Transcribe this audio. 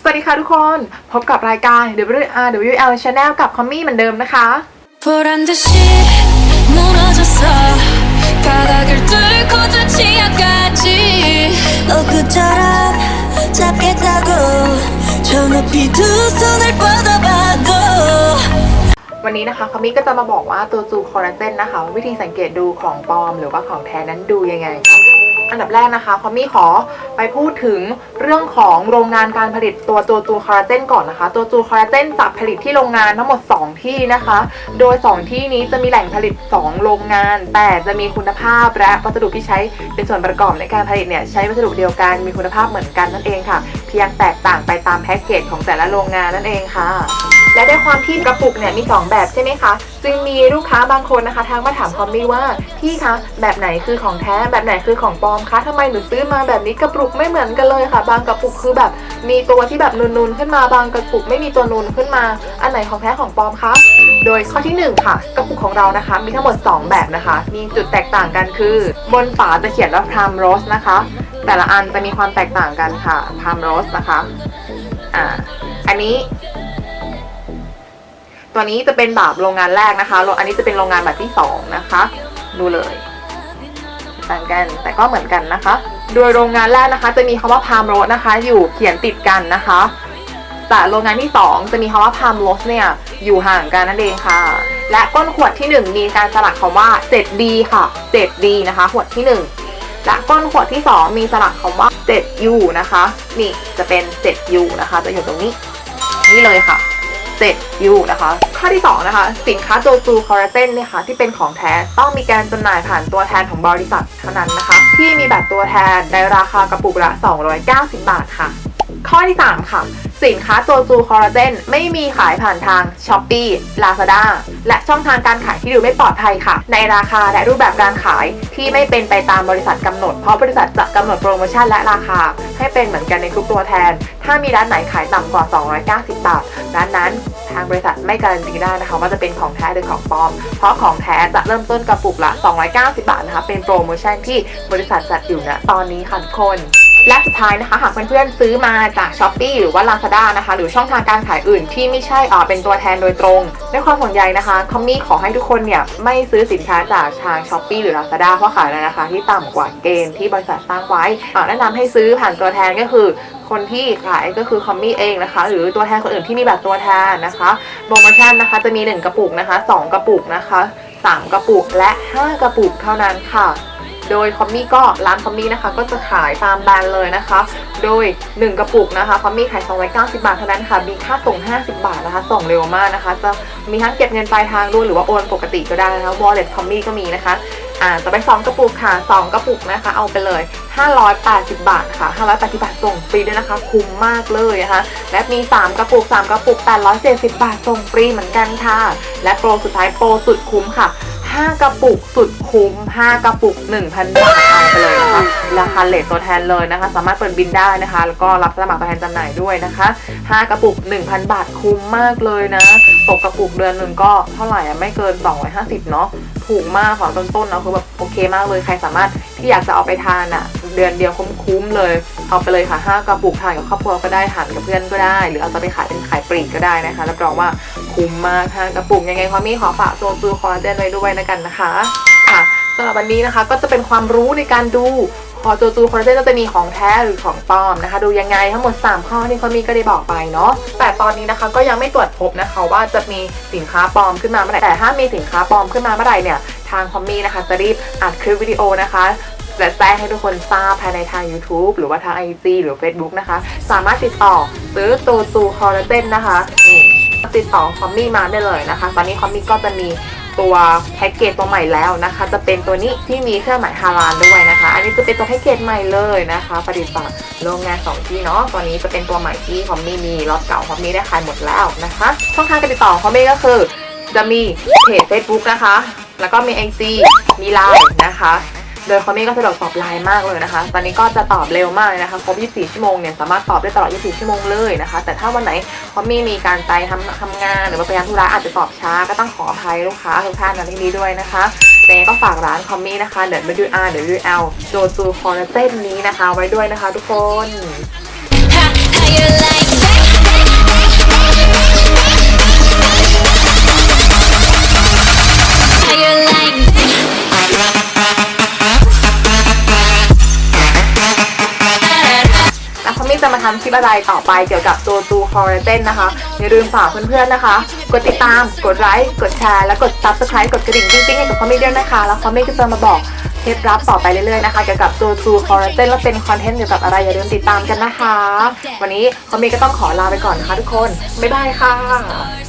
สวัสดีค่ะทุกคน พบกับรายการ WL Channel กับคอมมี่เหมือนเดิมนะคะวันนี้นะคะคอมมี่ก็จะมาบอกว่าตัวจูคอลลาเจนนะคะ วิธีสังเกตดูของปลอมหรือว่าของแท้นั้นดูยังไงค่ะ อันดับแรกนะคะคอมมี่ขอไปพูดถึงเรื่องของโรงงานการผลิตตัวตัวจูคอลลาเจนก่อนนะคะ ตัวจูคอลลาเจนจะผลิตที่โรงงานทั้งหมด 2 ที่นะคะ โดย 2 ที่นี้จะมีแหล่งผลิต 2 โรงงาน แต่จะมีคุณภาพและวัสดุที่ใช้เป็นส่วนประกอบในการผลิตเนี่ยใช้วัสดุเดียวกันมีคุณภาพเหมือนกันนั่นเองค่ะ ยงแตกต่างไปตามแพ็กเกจของแต่ละโรงงานนั่นเองค่ะ และด้วยความที่กระปุกเนี่ยมี 2 แบบใช่ไหมคะ จึงมีลูกค้าบางคนนะคะทักมาถามคอมมี่ว่าพี่คะแบบไหนคือของแท้แบบไหนคือของปลอมคะทำไมหนูซื้อมาแบบนี้กระปุกไม่เหมือนกันเลยค่ะ บางกระปุกคือแบบมีตัวที่แบบนูนๆขึ้นมาบางกระปุกไม่มีตัวนูนขึ้นมา อันไหนของแท้ของปลอมคะ โดยข้อที่หนึ่งค่ะ กระปุกของเรานะคะ มีทั้งหมด 2 แบบนะคะ มีจุดแตกต่างกันคือ บนฝาจะเขียนว่าพรามโรสนะคะ แต่ละอันจะมีความแตกต่างกันค่ะพรามโรสนะคะอ่าอันนี้ตัวนี้จะเป็นแบบโรงงานแรกนะคะ อันนี้จะเป็นโรงงานแบบที่สองนะคะ ดูเลย ต่างกัน แต่ก็เหมือนกันนะคะ โดยโรงงานแรกนะคะ จะมีคำว่าพามโรสนะคะ อยู่เขียนติดกันนะคะ แต่โรงงานที่ 2 จะมีคำว่าพามโรสเนี่ยอยู่ห่างกันนั่นเองค่ะ และก้นขวดที่ 1 มีการสลักคำว่า 7D ค่ะ 7D นะคะ ขวดที่ 1 และก้นขวดที่ 2 มีสลักคำว่า 7U นะคะ นี่จะเป็น 7U นะคะ จะอยู่ตรงนี้ นี่เลยค่ะ 7 U นะคะ ข้อที่ 2 นะคะ สินค้าโจจูคอลลาเจนเนี่ยค่ะที่เป็นของแท้ต้องมีการจำหน่ายผ่านตัวแทนของบริษัทเท่านั้นนะคะ ที่มีแบบตัวแทนในราคากระปุกละ 290 บาทค่ะ ข้อที่ 3 ค่ะ สินค้าโจจูคอลลาเจนไม่มีขายผ่านทาง s h อ p e e Lazada และช่องทางการขายที่ดูไม่ปลอดภัยค่ะ ในราคาและรูปแบบการขายที่ไม่เป็นไปตามบริษัทกำหนด เพราะบริษัทจะกำหนดโปรโมชั่นและราคา ให้เป็นเหมือนกันในทุกตัวแทน ถ้ามีร้านไหนขายต่ำกว่า 290 บาทร้านนั้นทางบริษัทไม่การันตีได้นะคะว่าจะเป็นของแท้หรือของปลอม เพราะของแท้จะเริ่มต้นกระปุกละ 290 บาทนะคะเป็นโปรโมชั่นที่บริษัทจัดอยู่นะตอนนี้ค่ะทุกคน และสุดท้ายนะคะหากเพื่อนๆซื้อมาจาก s h อ p e e หรือว่า Lazada นะคะ หรือช่องทางการขายอื่นที่ไม่ใช่อ่าเป็นตัวแทนโดยตรงด้วยความห่วงใยนะคะคอมมี่ขอให้ทุกคนเนี่ยไม่ซื้อสินค้าจากทาง s h อ p e e หรือ Lazada เพราะขายในราคาที่ต่ำกว่าเกณฑ์ที่บริษัทตั้งไว้อ่าแนะนำให้ซื้อผ่านตัวแทนก็คือคนที่ขายก็คือคอมมี่เองนะคะ หรือตัวแทนคนอื่นที่มีแบบตัวแทนนะคะโปรโมชั่นนะคะจะมี 1 กระปุกนะคะ 2 กระปุกนะคะ 3 กระปุกและ 5 กระปุกเท่านั้นค่ะ โดยคอมมี่ก็ร้านคอมมี่นะคะ ก็จะขายตามแบรนด์เลยนะคะ โดย 1 กระปุกนะคะคอมมี่ขาย290 บาทเท่านั้นค่ะมีค่าส่ง 50 บาทนะคะ ส่งเร็วมากนะคะ จะมีทั้งเก็บเงินปลายทางด้วยหรือว่าโอนปกติก็ได้นะคะ Wallet คอมมี่ก็มีนะคะอ่าต่อไป2กระปุกค่ะ 2 กระปุกนะคะ เอาไปเลย 580 บาทค่ะ 580 บาทส่งฟรีด้วยนะคะ คุ้มมากเลยนะคะ และมี 3 กระปุก 3 กระปุก 870 บาทส่งฟรีเหมือนกันค่ะ และโปรสุดท้ายโปรสุดคุ้มค่ะ 5 กระปุกสุดคุ้ม 5 กระปุก 1,000 บาทเอาไปเลยนะคะราคาเลทตัวแทนเลยนะคะ สามารถเปิดบินได้นะคะ แล้วก็รับสมัครตัวแทนจำหน่ายด้วยนะคะ 5 กระปุก 1,000 บาทคุ้มมากเลยนะ ตกกระปุกเดือนหนึ่งก็เท่าไหร่อะไม่เกิน 250 เนาะถูกมากของต้นๆเนาะคือแบบโอเคมากเลยใครสามารถที่อยากจะเอาไปทานอะเดือนเดียวคุ้มๆเลย เอาไปเลยค่ะ 5 กระปุกทานกับครอบครัวก็ได้ทานกับเพื่อนก็ได้ หรือเอาจะไปขายเป็นขายปลีกก็ได้นะคะรับรองว่าคุ้มมากค่ะกระปุกยังไงความมีขอฝากโซจูคอลลาเจนไว้ด้วยนะกันนะคะค่ะสำหรับวันนี้นะคะก็จะเป็นความรู้ในการดู อโจจูคอลลาเจนจะมีของแท้หรือของปลอมนะคะ ดูยังไงทั้งหมด 3 ข้อที่เขามีก็ได้บอกไปเนาะแต่ตอนนี้นะคะก็ยังไม่ตรวจพบนะคะว่าจะมีสินค้าปลอมขึ้นมาเมื่อไหร่แต่ถ้ามีสินค้าปลอมขึ้นมาเมื่อไหร่เนี่ยทางคอมมี่นะคะจะรีบอัดคลิปวิดีโอนะคะและแจ้งให้ทุกคนทราบภายในทาง YouTube หรือว่าทาง IG หรือ Facebook นะคะ สามารถติดต่อซื้อโจจูคอลลาเจนนะคะนี่ติดต่อคอมมี่มาได้เลยนะคะ ตอนนี้คอมมี่ก็จะมี ตัวแพ็กเกจตัวใหม่แล้วนะคะ จะเป็นตัวนี้ที่มีเครื่องหมายฮาลานด้วยนะคะ อันนี้จะเป็นตัวแพ็กเกจใหม่เลยนะคะผลิตจากโรงงาน2ที่เนาะตัวนี้จะเป็นตัวใหม่ที่คอมมี่มีล็อตเก่าคอมมี่ได้ขายหมดแล้วนะคะช่องทางการติดต่อฮองคอมมี่ก็คือ จะมีเพจ Facebook นะคะ แล้วก็มี IG มีไลน์นะคะ โดยคอมมี่ก็สะดวกตอบไลน์มากเลยนะคะ ตอนนี้ก็จะตอบเร็วมากเลยนะคะครบ 24 ชั่วโมงเนี่ยสามารถตอบได้ตลอด 24 ชั่วโมงเลยนะคะ แต่ถ้าวันไหนคอมมี่มีการไปทำทำงานหรือว่าไปทำธุระอาจจะตอบช้าก็ต้องขออภัยลูกค้าทุกท่านในที่นี้ด้วยนะคะยังไงก็ฝากร้านคอมมี่นะคะเดี๋ยว WR เดี๋ยว WL โจจูคอลลาเจนนี้นะคะ ไว้ด้วยนะคะทุกคน How you like that ำคลิปอะไรต่อไปเกี่ยวกับตัวตูคอร์เจนนะคะอย่าลืมฝากเพื่อนๆนะคะ กดติดตามกดไลค์กดแชร์และกด subscribe กดกระดิ่งจริงๆให้กับคอมเมดี้ด้วยนะคะแล้วคอมเมดี้จะมาบอกเคล็ดลับต่อไปเรื่อยๆนะคะเกี่ยวกับตัวตูคอร์เจนและเป็นคอนเทนต์เกี่ยวกับอะไรอย่าลืมติดตามกันนะคะ วันนี้คอมเมดี้ก็ต้องขอลาไปก่อนนะคะทุกคนบ๊ายบายค่ะ